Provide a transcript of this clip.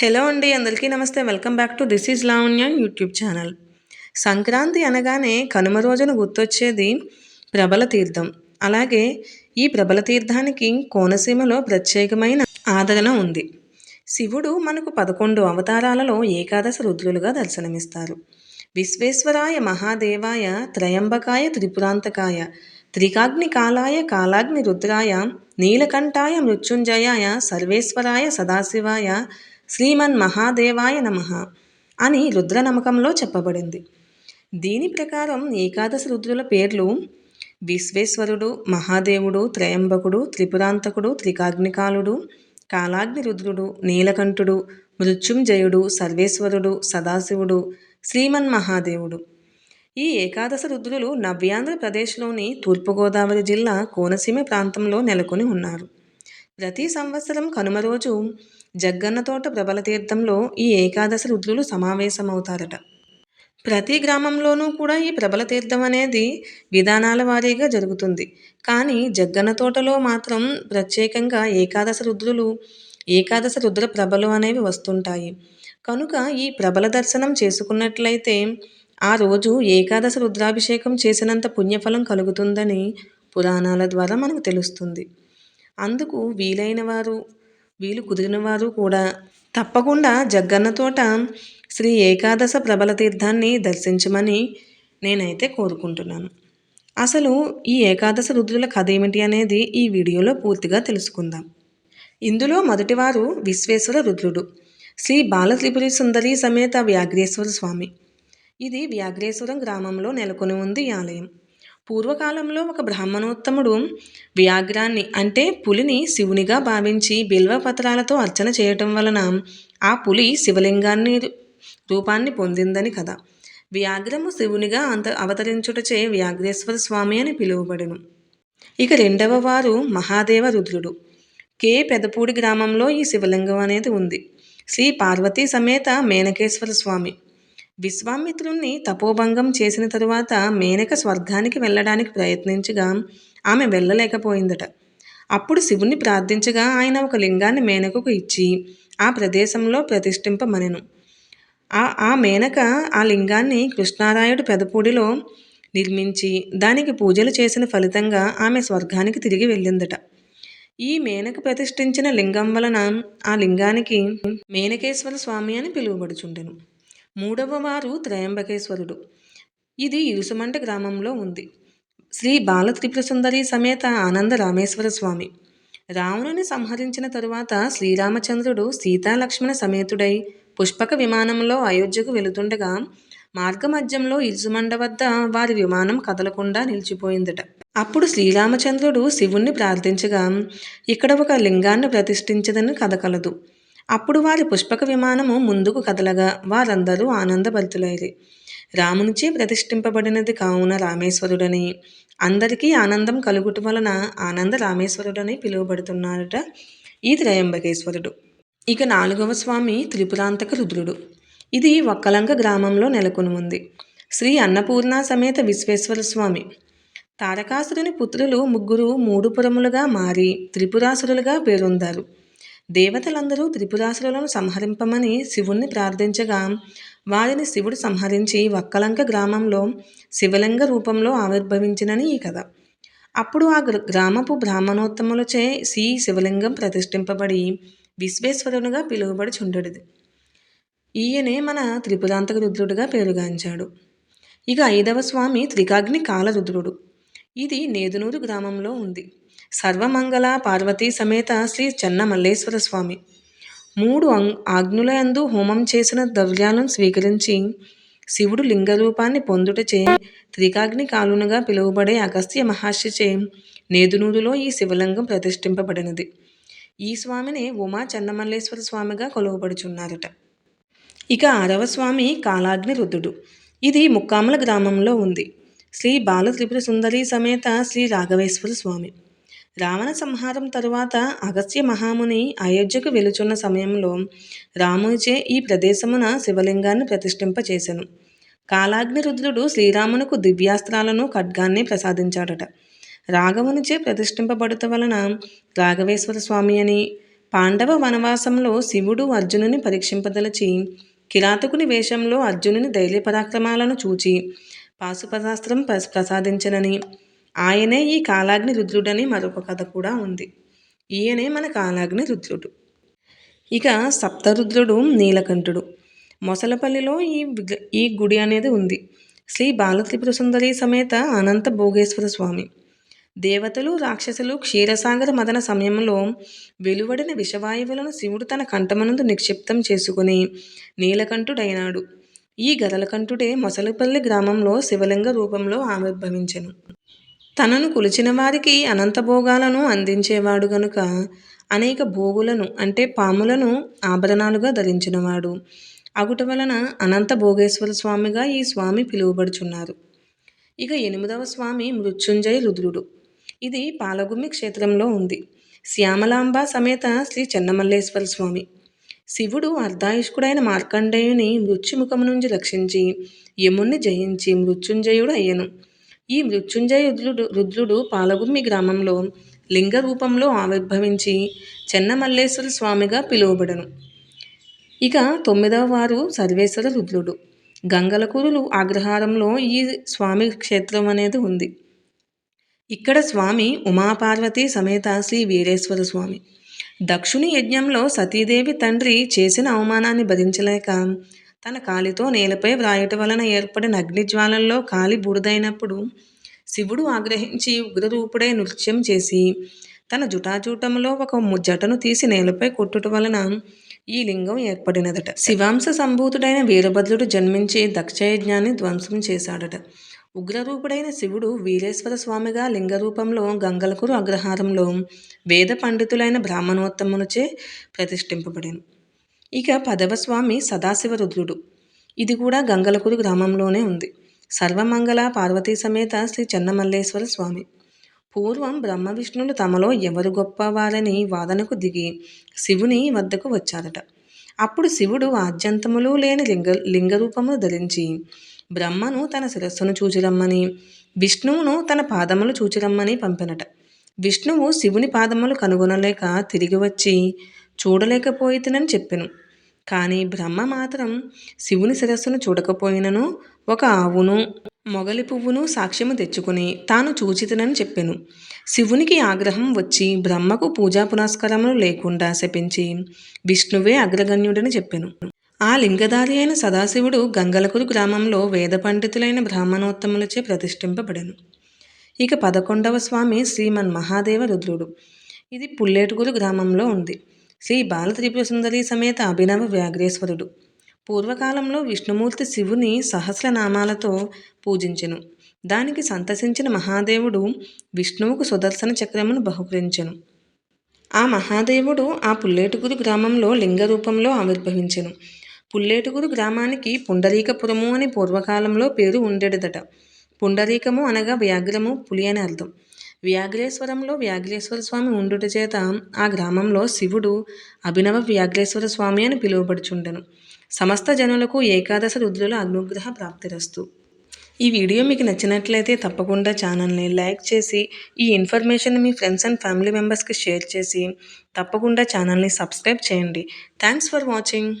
Hello అండి అందరికీ నమస్తే. Welcome back to this is Lavanya YouTube channel. Sankranti అనగానే కనుమ రోజున గుర్తొచ్చేది ప్రబల తీర్థం. అలాగే ఈ ప్రబల తీర్థానికి కోనసీమలో ప్రత్యేకమైన ఆదరణ ఉంది. శివుడు మనకు పదకొండు అవతారాలలో ఏకాదశ రుద్రులుగా దర్శనమిస్తారు. విశ్వేశ్వరాయ మహాదేవాయ త్రయంబకాయ త్రిపురాంతకాయ త్రికాగ్ని కాలాయ కాలాగ్ని రుద్రాయ నీలకంఠాయ మృత్యుంజయాయ సర్వేశ్వరాయ సదాశివాయ శ్రీమన్ మహాదేవాయ నమ అని రుద్ర నమ్మకంలో చెప్పబడింది. దీని ప్రకారం ఏకాదశి రుద్రుల పేర్లు విశ్వేశ్వరుడు మహాదేవుడు త్రయంబకుడు త్రిపురాంతకుడు త్రికాగ్నికాలుడు కాలాగ్ని రుద్రుడు నీలకంఠుడు మృత్యుంజయుడు సర్వేశ్వరుడు సదాశివుడు శ్రీమన్ మహాదేవుడు. ఈ ఏకాదశ రుద్రులు నవ్యాంధ్రప్రదేశ్లోని తూర్పుగోదావరి జిల్లా కోనసీమ ప్రాంతంలో నెలకొని ఉన్నారు. ప్రతి సంవత్సరం కనుమ రోజు జగ్గన్నతోట ప్రబల తీర్థంలో ఈ ఏకాదశి రుద్రులు సమావేశమవుతారట. ప్రతి గ్రామంలోనూ కూడా ఈ ప్రబల తీర్థం అనేది విధానాల వారీగా జరుగుతుంది. కానీ జగ్గన్న తోటలో మాత్రం ప్రత్యేకంగా ఏకాదశ రుద్రులు ఏకాదశ రుద్ర ప్రభలు అనేవి వస్తుంటాయి. కనుక ఈ ప్రబల దర్శనం చేసుకున్నట్లయితే ఆ రోజు ఏకాదశ రుద్రాభిషేకం చేసినంత పుణ్యఫలం కలుగుతుందని పురాణాల ద్వారా మనకు తెలుస్తుంది. అందుకు వీలైన వారు వీలు కుదిరిన వారు కూడా తప్పకుండా జగ్గన్న తోట శ్రీ ఏకాదశ ప్రబల తీర్థాన్ని దర్శించమని నేనైతే కోరుకుంటున్నాను. అసలు ఈ ఏకాదశ రుద్రుల కథ ఏమిటి అనేది ఈ వీడియోలో పూర్తిగా తెలుసుకుందాం. ఇందులో మొదటివారు విశ్వేశ్వర రుద్రుడు శ్రీ బాలత్రిపురి సుందరి సమేత వ్యాఘ్రేశ్వర స్వామి. ఇది వ్యాఘ్రేశ్వరం గ్రామంలో నెలకొని ఉంది ఈ ఆలయం. పూర్వకాలంలో ఒక బ్రాహ్మణోత్తముడు వ్యాఘ్రాన్ని అంటే పులిని శివునిగా భావించి బిల్వపత్రాలతో అర్చన చేయటం వలన ఆ పులి శివలింగాన్ని రూపాన్ని పొందిందని కథ. వ్యాఘ్రము శివునిగా అంత అవతరించుటచే వ్యాఘ్రేశ్వర స్వామి అని పిలువబడెను. ఇక రెండవ వారు మహాదేవ రుద్రుడు. కే. పెదపూడి గ్రామంలో ఈ శివలింగం అనేది ఉంది. శ్రీ పార్వతీ సమేత మేనకేశ్వర స్వామి. విశ్వామిత్రుణ్ణి తపోభంగం చేసిన తరువాత మేనక స్వర్గానికి వెళ్ళడానికి ప్రయత్నించగా ఆమె వెళ్ళలేకపోయిందట. అప్పుడు శివుణ్ణి ప్రార్థించగా ఆయన ఒక లింగాన్ని మేనకకు ఇచ్చి ఆ ప్రదేశంలో ప్రతిష్ఠింపమనెను. ఆ ఆ మేనక ఆ లింగాన్ని కృష్ణారాయుడు పెదపూడిలో నిర్మించి దానికి పూజలు చేసిన ఫలితంగా ఆమె స్వర్గానికి తిరిగి వెళ్ళిందట. ఈ మేనక ప్రతిష్ఠించిన లింగం వలన ఆ లింగానికి మేనకేశ్వర స్వామి అని పిలువబడుచుండెను. మూడవ వారు త్రయంబకేశ్వరుడు. ఇది ఇరుసుమంట గ్రామంలో ఉంది. శ్రీ బాలత్రిపుర సుందరి సమేత ఆనంద రామేశ్వర స్వామి. రావణుని సంహరించిన తరువాత శ్రీరామచంద్రుడు సీతాలక్ష్మణ సమేతుడై పుష్పక విమానంలో అయోధ్యకు వెళుతుండగా మార్గమధ్యంలో ఇరుసుమండ వద్ద వారి విమానం కదలకుండా నిలిచిపోయిందట. అప్పుడు శ్రీరామచంద్రుడు శివుణ్ణి ప్రార్థించగా ఇక్కడ ఒక లింగాన్ని ప్రతిష్ఠించదని కథ కలదు. అప్పుడు వారి పుష్పక విమానము ముందుకు కదలగా వారందరూ ఆనందభరితులైరి. రామునిచే ప్రతిష్ఠింపబడినది కావున రామేశ్వరుడని అందరికీ ఆనందం కలుగుట వలన ఆనంద రామేశ్వరుడని పిలువబడుతున్నారట ఈ త్రయంబకేశ్వరుడు. ఇక నాలుగవ స్వామి త్రిపురాంతక రుద్రుడు. ఇది ఒక్కలంక గ్రామంలో నెలకొని ఉంది. శ్రీ అన్నపూర్ణ సమేత విశ్వేశ్వర స్వామి. తారకాసురుని పుత్రులు ముగ్గురు మూడు పురములుగా మారి త్రిపురాసురులుగా పేరొందారు. దేవతలందరూ త్రిపురాసురులను సంహరింపమని శివుణ్ణి ప్రార్థించగా వారిని శివుడు సంహరించి వక్కలంక గ్రామంలో శివలింగ రూపంలో ఆవిర్భవించినని ఈ కథ. అప్పుడు ఆ గ్రామపు బ్రాహ్మణోత్తములచే శ్రీ శివలింగం ప్రతిష్ఠింపబడి విశ్వేశ్వరునిగా పిలువబడి చుండడిది ఈయనే మన త్రిపురాంతక రుద్రుడిగా పేరుగాంచాడు. ఇక ఐదవ స్వామి త్రికాగ్ని కాలరుద్రుడు. ఇది నేదునూరు గ్రామంలో ఉంది. సర్వమంగళ పార్వతీ సమేత శ్రీ చెన్నమల్లేశ్వర స్వామి. మూడు ఆజ్ఞుల యందు హోమం చేసిన ద్రవ్యాలను స్వీకరించి శివుడు లింగ రూపాన్ని పొందుటచే త్రికాగ్ని కాలునగా పిలువబడే అగస్త్య మహర్షిచే నేదునూరులో ఈ శివలింగం ప్రతిష్ఠింపబడినది. ఈ స్వామిని ఉమా చెన్నమల్లేశ్వర స్వామిగా కొలువబడుచున్నారట. ఇక ఆరవ స్వామి కాలాగ్ని రుద్రుడు. ఇది ముక్కాముల గ్రామంలో ఉంది. శ్రీ బాల త్రిపుర సుందరి సమేత శ్రీ రాఘవేశ్వర స్వామి. రావణ సంహారం తరువాత అగస్త్య మహాముని అయోధ్యకు వెలుచున్న సమయంలో రామునిచే ఈ ప్రదేశమున శివలింగాన్ని ప్రతిష్ఠింపచేశాను కాలాగ్ని రుద్రుడు శ్రీరామునకు దివ్యాస్త్రాలను ఖడ్గాన్ని ప్రసాదించాడట. రాఘవునిచే ప్రతిష్ఠింపబడుట వలన రాఘవేశ్వర స్వామి అని పాండవ వనవాసంలో శివుడు అర్జునుని పరీక్షింపదలచి కిరాతకుని వేషంలో అర్జునుని ధైర్య పరాక్రమాలను చూచి పాశుపదాస్త్రం ప్రస్- ప్రసాదించనని ఆయనే ఈ కాలాగ్ని రుద్రుడని మరొక కథ కూడా ఉంది. ఈయనే మన కాలాగ్ని రుద్రుడు. ఇక సప్తరుద్రుడు నీలకంఠుడు. మొసలపల్లిలో ఈ ఈ గుడి అనేది ఉంది. శ్రీ బాలత్రిపుర సుందరి సమేత అనంత భోగేశ్వర స్వామి. దేవతలు రాక్షసులు క్షీరసాగర మదన సమయంలో వెలువడిన విషవాయువులను శివుడు తన కంఠమనందు నిక్షిప్తం చేసుకుని నీలకంఠుడైనాడు. ఈ గరలకంఠుడే మొసలపల్లి గ్రామంలో శివలింగ రూపంలో ఆవిర్భవించెను. తనను కొలిచిన వారికి అనంత భోగాలను అందించేవాడు గనుక అనేక భోగులను అంటే పాములను ఆభరణాలుగా ధరించినవాడు. అగుట వలన అనంత భోగేశ్వర స్వామిగా ఈ స్వామి పిలువబడుచున్నారు. ఇక ఎనిమిదవ స్వామి మృత్యుంజయ రుద్రుడు. ఇది పాలగుమ్మి క్షేత్రంలో ఉంది. శ్యామలాంబ సమేత శ్రీ చెన్నమల్లేశ్వర స్వామి. శివుడు అర్ధాయుష్కుడైన మార్కండేయుని మృత్యుముఖము నుంచి రక్షించి యముణ్ణి జయించి మృత్యుంజయుడు అయ్యను ఈ మృత్యుంజయ రుద్రుడు రుద్రుడు పాలగుమ్మి గ్రామంలో లింగ రూపంలో ఆవిర్భవించి చెన్నమల్లేశ్వర స్వామిగా పిలువబడను. ఇక తొమ్మిదవ వారు సర్వేశ్వర రుద్రుడు. గంగలకూరులు అగ్రహారంలో ఈ స్వామి క్షేత్రం అనేది ఉంది. ఇక్కడ స్వామి ఉమాపార్వతి సమేత శ్రీ వీరేశ్వర స్వామి. దక్షుని యజ్ఞంలో సతీదేవి తండ్రి చేసిన అవమానాన్ని భరించలేక తన కాలితో నేలపై వ్రాయటం వలన ఏర్పడిన అగ్నిజ్వాలల్లో కాలి బూడిదైనప్పుడు శివుడు ఆగ్రహించి ఉగ్రరూపుడై నృత్యం చేసి తన జుటాజూటంలో ఒక ము- జటను తీసి నేలపై కొట్టుట వలన ఈ లింగం ఏర్పడినదట. శివాంశ సంభూతుడైన వీరభద్రుడు జన్మించి దక్షయజ్ఞాన్ని ధ్వంసం చేశాడట. ఉగ్రరూపుడైన శివుడు వీరేశ్వర స్వామిగా లింగ రూపంలో గంగలకురు అగ్రహారంలో వేద పండితులైన బ్రాహ్మణోత్తములచే ప్రతిష్ఠింపబడెను ఇక పదవ స్వామి సదాశివ రుద్రుడు ఇది కూడా గంగలకూరు గ్రామంలోనే ఉంది. సర్వమంగళ పార్వతీ సమేత శ్రీ చెన్నమల్లేశ్వర స్వామి. పూర్వం బ్రహ్మ విష్ణులు తమలో ఎవరు గొప్పవారని వాదనకు దిగి శివుని వద్దకు వచ్చారట. అప్పుడు శివుడు ఆద్యంతములు లేని లింగ లింగరూపమును ధరించి బ్రహ్మను తన శిరస్సును చూచిరమ్మని విష్ణువును తన పాదములు చూచిరమ్మని పంపినట. విష్ణువు శివుని పాదములు కనుగొనలేక తిరిగి వచ్చి చూడలేకపోయితనని చెప్పెను. కానీ బ్రహ్మ మాత్రం శివుని శిరస్సును చూడకపోయినను ఒక ఆవును మొగలి పువ్వును సాక్ష్యము తెచ్చుకుని తాను చూచితనని చెప్పెను. శివునికి ఆగ్రహం వచ్చి బ్రహ్మకు పూజా పునస్కారములు లేకుండా శపించి విష్ణువే అగ్రగణ్యుడని చెప్పెను. ఆ లింగధారి అయిన సదాశివుడు గంగలకురు గ్రామంలో వేద పండితులైన బ్రాహ్మణోత్తములచే ప్రతిష్ఠింపబడెను. ఇక పదకొండవ స్వామి శ్రీమన్ మహాదేవ రుద్రుడు. ఇది పుల్లేటుగురు గ్రామంలో ఉంది. శ్రీ బాలత్రిపుర సుందరి సమేత అభినవ వ్యాఘ్రేశ్వరుడు. పూర్వకాలంలో విష్ణుమూర్తి శివుని సహస్రనామాలతో పూజించెను. దానికి సంతసించిన మహాదేవుడు విష్ణువుకు సుదర్శన చక్రమును బహుకరించెను. ఆ మహాదేవుడు ఆ పుల్లేటుగురు గ్రామంలో లింగ రూపంలో ఆవిర్భవించెను. పుల్లేటుగురు గ్రామానికి పుండరీకపురము అని పూర్వకాలంలో పేరు ఉండేదట పుండరీకము అనగా వ్యాఘ్రము పులి అని అర్థం. వ్యాఘ్రేశ్వరంలో వ్యాఘ్రేశ్వర స్వామి ఉండుట చేత ఆ గ్రామంలో శివుడు అభినవ వ్యాఘ్రేశ్వర స్వామి అని పిలువబడుచుండెను. సమస్త జనులకు ఏకాదశ రుద్రుల అనుగ్రహ ప్రాప్తిరస్తు. ఈ వీడియో మీకు నచ్చినట్లయితే తప్పకుండా ఛానల్ని లైక్ చేసి ఈ ఇన్ఫర్మేషన్ మీ ఫ్రెండ్స్ అండ్ ఫ్యామిలీ మెంబర్స్కి షేర్ చేసి తప్పకుండా ఛానల్ని సబ్స్క్రైబ్ చేయండి. Thanks for watching.